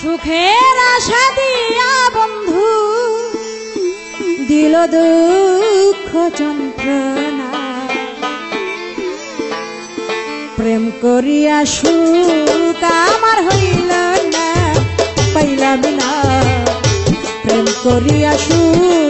সুখের আশা দিয়া বন্ধু, দিল দুঃখ যন্ত্রণা। প্রেম করিয়া সুখ আমার হইল না, পাইলাম না। প্রেম করিয়া সুখ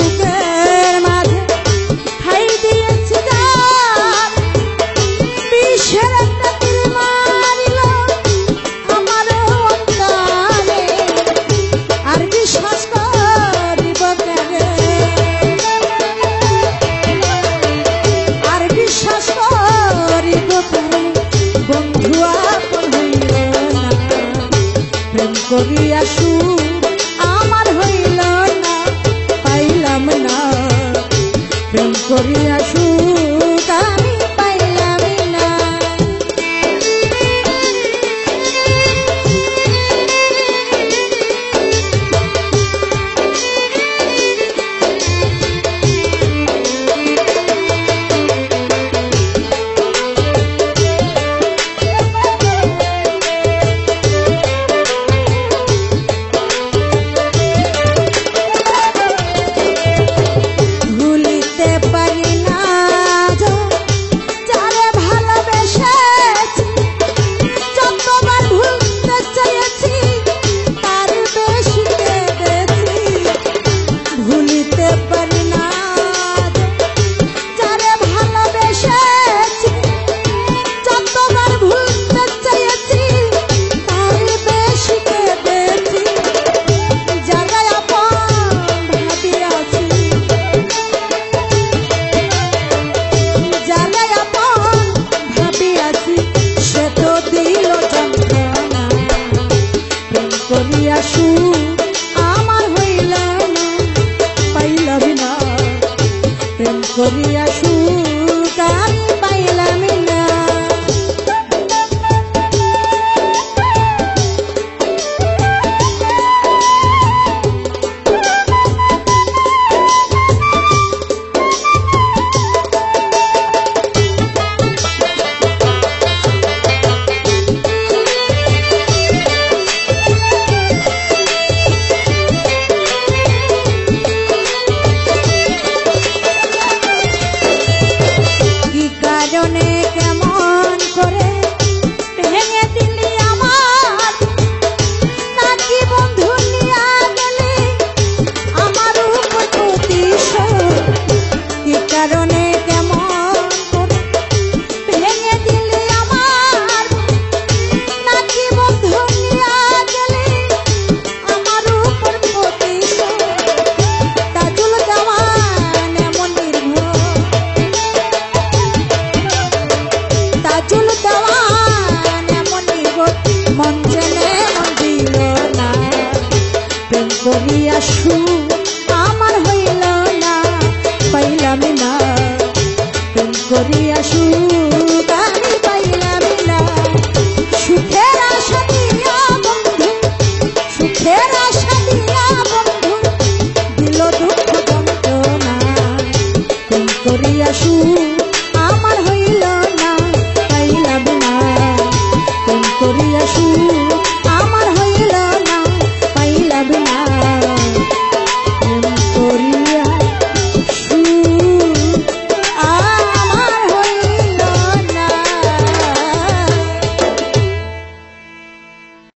sorry. corría আমার হইল না পাইলাম না। প্রেম করিয়া সু